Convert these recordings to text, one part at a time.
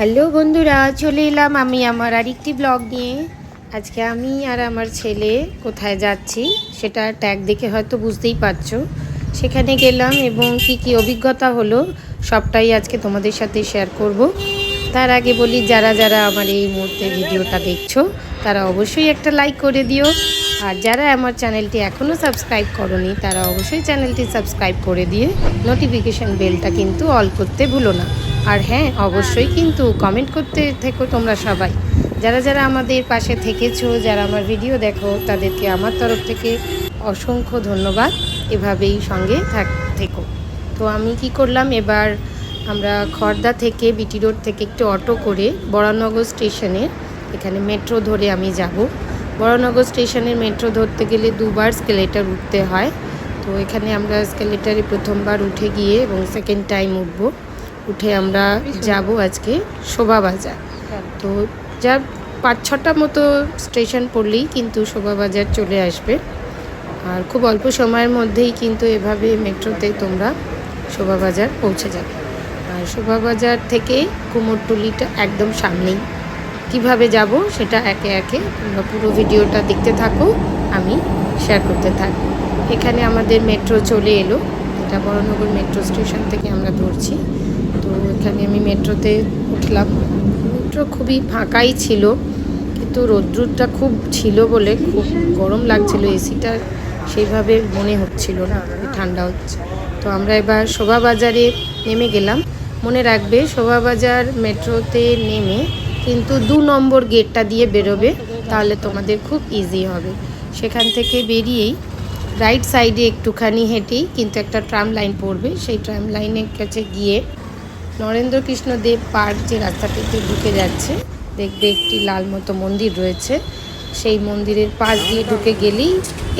Hello বন্ধুরা, চলে এলাম আমি আমার আরেকটি ব্লগ নিয়ে। আজকে আমি আর আমার ছেলে কোথায় যাচ্ছি সেটা ট্যাগ দেখে হয়তো বুঝতেই পারছ। সেখানে গেলাম এবং কি কি অভিজ্ঞতা হলো সবটাই আজকে তোমাদের সাথে শেয়ার করব। তার আগে বলি, যারা যারা আমার এই মুহূর্তে ভিডিওটা দেখছ, তারা অবশ্যই একটা লাইক করে দিও। আর যারা আমার চ্যানেলটি এখনও সাবস্ক্রাইব করনি, তারা অবশ্যই চ্যানেলটি সাবস্ক্রাইব করে দিয়ে নোটিফিকেশান বেলটা কিন্তু অল করতে ভুলো না। আর হ্যাঁ অবশ্যই কিন্তু কমেন্ট করতে থেকো তোমরা সবাই। যারা যারা আমাদের পাশে থেকেছো, যারা আমার ভিডিও দেখো, তাদেরকে আমার তরফ থেকে অসংখ্য ধন্যবাদ এভাবেই সঙ্গে থাক থেকো। তো আমি কি করলাম, এবার আমরা খর্দা থেকে বিটি রোড থেকে একটু অটো করে বরানগর স্টেশনে, এখানে মেট্রো ধরে আমি যাব। বরানগর স্টেশনের মেট্রো ধরতে গেলে দুবার স্কেলেটার উঠতে হয়। তো এখানে আমরা স্কেলেটারে প্রথমবার উঠে গিয়ে এবং সেকেন্ড টাইম উঠবো। উঠে আমরা যাব আজকে শোভাবাজার। তো যা পাঁচ ছটা মতো স্টেশন পড়লেই কিন্তু শোভাবাজার চলে আসবে। আর খুব অল্প সময়ের মধ্যেই কিন্তু এভাবে মেট্রোতে তোমরা শোভাবাজার পৌঁছে যাবে। আর শোভাবাজার থেকে কুমোরটুলিটা একদম সামনেই। কীভাবে যাব সেটা একে একে তোমরা পুরো ভিডিওটা দেখতে থাকো, আমি শেয়ার করতে থাকি এখানে আমাদের মেট্রো চলে এলো। এটা বড়নগর মেট্রো স্টেশন থেকে আমরা ধরছি। তো এখানে আমি মেট্রোতে উঠলাম। মেট্রো খুবই ফাঁকাই ছিল, কিন্তু রোদ্রুরটা খুব ছিল বলে খুব গরম লাগছিল, এসিটা সেইভাবে মনে হচ্ছিল না, ঠান্ডা হচ্ছে। তো আমরা এবার শোভাবাজারে নেমে গেলাম। মনে রাখবে, শোভাবাজার মেট্রোতে নেমে কিন্তু দু নম্বর গেটটা দিয়ে বেরোবে, তাহলে তোমাদের খুব ইজি হবে। সেখান থেকে বেরিয়েই রাইট সাইডে একটুখানি হেঁটেই কিন্তু একটা ট্রাম লাইন পড়বে। সেই ট্রাম লাইনের কাছে গিয়ে নরেন্দ্র কৃষ্ণ দেব পার্ক যে রাস্তাটিতে ঢুকে যাচ্ছে, দেখবে একটি লাল মতো মন্দির রয়েছে। সেই মন্দিরের পাশ দিয়ে ঢুকে গেলেই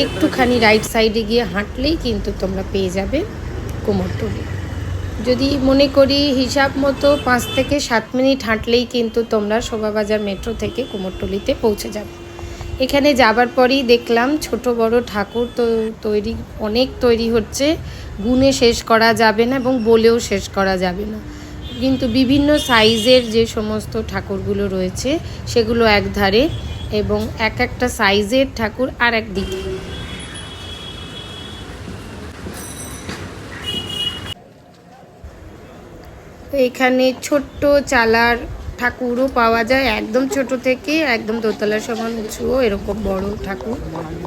একটুখানি রাইট সাইডে গিয়ে হাঁটলেই কিন্তু তোমরা পেয়ে যাবে কুমোরটুলি। যদি মনে করি হিসাব মতো পাঁচ থেকে সাত মিনিট হাঁটলেই কিন্তু তোমরা শোভাবাজার মেট্রো থেকে কুমোরটুলিতে পৌঁছে যাবে। এখানে যাবার পরেই দেখলাম ছোট বড় ঠাকুর তো তৈরি, অনেক তৈরি হচ্ছে। গুণে শেষ করা যাবে না এবং বলেও শেষ করা যাবে না। কিন্তু বিভিন্ন সাইজের যে সমস্ত ঠাকুরগুলো রয়েছে, সেগুলো এক ধারে এবং এক একটা সাইজের ঠাকুর আর এক দিকে। এখানে ছোট্ট চালার ঠাকুরও পাওয়া যায়, একদম ছোট থেকে একদম দোতলা সমান উঁচুও এরকম বড় ঠাকুর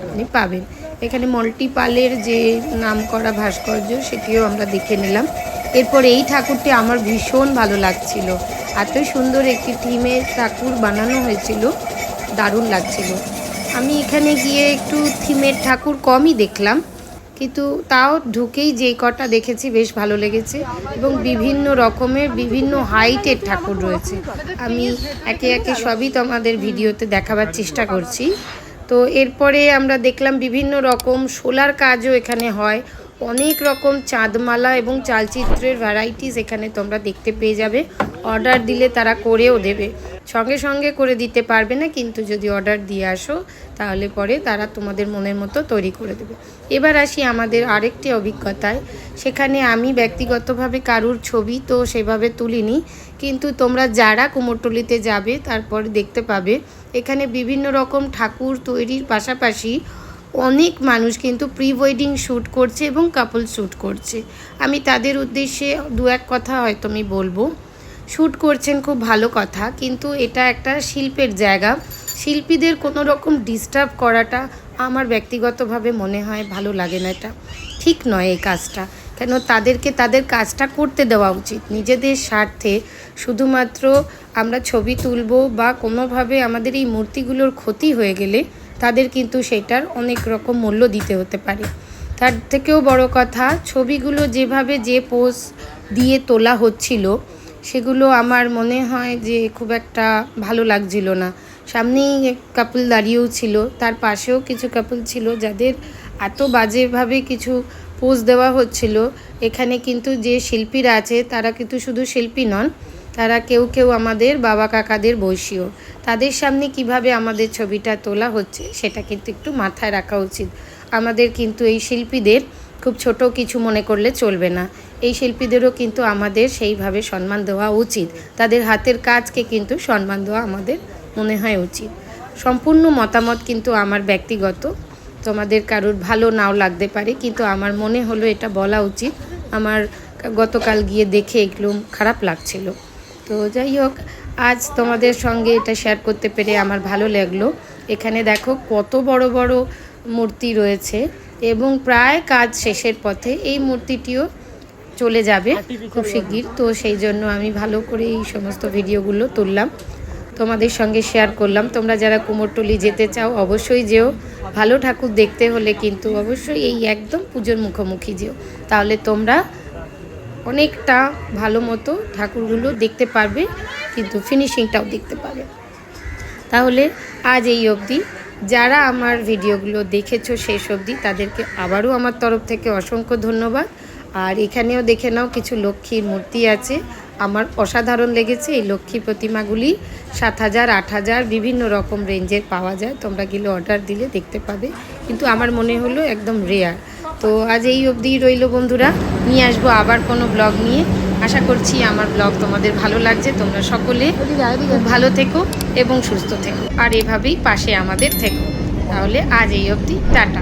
আপনি পাবেন। এখানে মল্টিপালের যে নাম করা ভাস্কর্য, সেটিও আমরা দেখে নিলাম। এরপর এই ঠাকুরটি আমার ভীষণ ভালো লাগছিল। এত সুন্দর একটি থিমের ঠাকুর বানানো হয়েছিল, দারুণ লাগছিল। আমি এখানে গিয়ে একটু থিমের ঠাকুর কমই দেখলাম, কিন্তু তাও ঢুকেই যে কটা দেখেছি বেশ ভালো লেগেছে এবং বিভিন্ন রকমের, বিভিন্ন হাইটের ঠাকুর রয়েছে। আমি একে একে সবই তোমাদের ভিডিওতে দেখাবার চেষ্টা করছি। তো এরপরে আমরা দেখলাম বিভিন্ন রকম সোলার কাজও এখানে হয় অনেক রকম চাঁদমালা এবং চালচিত্রের ভ্যারাইটিস এখানে তোমরা দেখতে পেয়ে যাবে। অর্ডার দিলে তারা করেও দেবে। সঙ্গে সঙ্গে করে দিতে পারবে না, কিন্তু যদি অর্ডার দিয়ে আসো, তাহলে পরে তারা তোমাদের মনের মতো তৈরি করে দেবে। এবার আসি আমাদের আরেকটি অভিজ্ঞতায়। সেখানে আমি ব্যক্তিগতভাবে কারুর ছবি তো সেভাবে তুলিনি, কিন্তু তোমরা যারা কুমোরটুলিতে যাবে, তারপর দেখতে পাবে, এখানে বিভিন্ন রকম ঠাকুর তৈরির পাশাপাশি অনেক মানুষ কিন্তু প্রি ওয়েডিং শ্যুট করছে এবং কাপল শ্যুট করছে। আমি তাদের উদ্দেশ্যে দু এক কথা হয়তো আমি বলব। শ্যুট করছেন খুব ভালো কথা, কিন্তু এটা একটা শিল্পের জায়গা। শিল্পীদের কোনো রকম ডিস্টার্ব করাটা আমার ব্যক্তিগতভাবে মনে হয় ভালো লাগে না এটা। ঠিক নয় এই কাজটা। কেন তাদেরকে তাদের কাজটা করতে দেওয়া উচিত। নিজেদের স্বার্থে শুধুমাত্র আমরা ছবি তুলব বা কোনোভাবে আমাদের এই মূর্তিগুলোর ক্ষতি হয়ে গেলে তাদের কিন্তু সেটার অনেক রকম মূল্য দিতে হতে পারে। তার থেকেও বড় কথা, ছবিগুলো যেভাবে যে পোজ দিয়ে তোলা হচ্ছিল, সেগুলো আমার মনে হয় যে খুব একটা ভালো লাগছিল না। সামনেই কাপল দাঁড়িয়েও ছিল, তার পাশেও কিছু কাপল ছিল যাদের এত বাজেভাবে কিছু পোজ দেওয়া হচ্ছিল। এখানে কিন্তু যে শিল্পীরা আছে, তারা কিন্তু শুধু শিল্পী নন তারা কেউ কেউ আমাদের বাবা কাকাদের বয়সীয় তাদের সামনে কীভাবে আমাদের ছবিটা তোলা হচ্ছে, সেটা কিন্তু একটু মাথায় রাখা উচিত। আমাদের কিন্তু এই শিল্পীদের খুব ছোট কিছু মনে করলে চলবে না। এই শিল্পীদেরও কিন্তু আমাদের সেইভাবে সম্মান দেওয়া উচিত। তাদের হাতের কাজকে কিন্তু সম্মান দেওয়া আমাদের মনে হয় উচিত। সম্পূর্ণ মতামত কিন্তু আমার ব্যক্তিগত। তোমাদের কারোর ভালো নাও লাগতে পারে, কিন্তু আমার মনে হলো এটা বলা উচিত। আমার গতকাল গিয়ে দেখে এগুলো খারাপ লাগছিল। তো যাই হোক আজ তোমাদের সঙ্গে এটা শেয়ার করতে পেরে আমার ভালো লাগল। এখানে দেখো কত বড় বড় মূর্তি রয়েছে এবং প্রায় কাজ শেষের পথে এই মূর্তিটিও চলে যাবে খুব শিগগির। তো সেই জন্য আমি ভালো করে এই সমস্ত ভিডিওগুলো তুললাম। তোমাদের সঙ্গে শেয়ার করলাম। তোমরা যারা কুমোরটুলি যেতে চাও অবশ্যই যেও। ভালো ঠাকুর দেখতে হলে কিন্তু অবশ্যই এই একদম পুজোর মুখোমুখি যেও। তাহলে তোমরা অনেকটা ভালো মতো ঠাকুরগুলো দেখতে পারবে, কিন্তু ফিনিশিংটাও দেখতে পাবে। তাহলে আজ এই অবধি। যারা আমার ভিডিওগুলো দেখেছ শেষ অবধি, তাদেরকে আবারও আমার তরফ থেকে অসংখ্য ধন্যবাদ। আর এখানেও দেখে নাও, কিছু লক্ষ্মীর মূর্তি আছে। আমার অসাধারণ লেগেছে এই লক্ষ্মী প্রতিমাগুলি। সাত হাজার, আট হাজার, বিভিন্ন রকম রেঞ্জের পাওয়া যায়। তোমরা গেলে অর্ডার দিলে দেখতে পাবে। কিন্তু আমার মনে হলো একদম রেয়ার তো আজ এই অবধিই রইল বন্ধুরা, নিয়ে আসব আবার কোনো ব্লগ নিয়ে। আশা করছি আমার ব্লগ তোমাদের ভালো লাগছে, তোমরা সকলে ভালো থেকো এবং সুস্থ থেকো। আর এভাবেই পাশে আমাদের থেকো। তাহলে আজ এই অবধি, টাটা।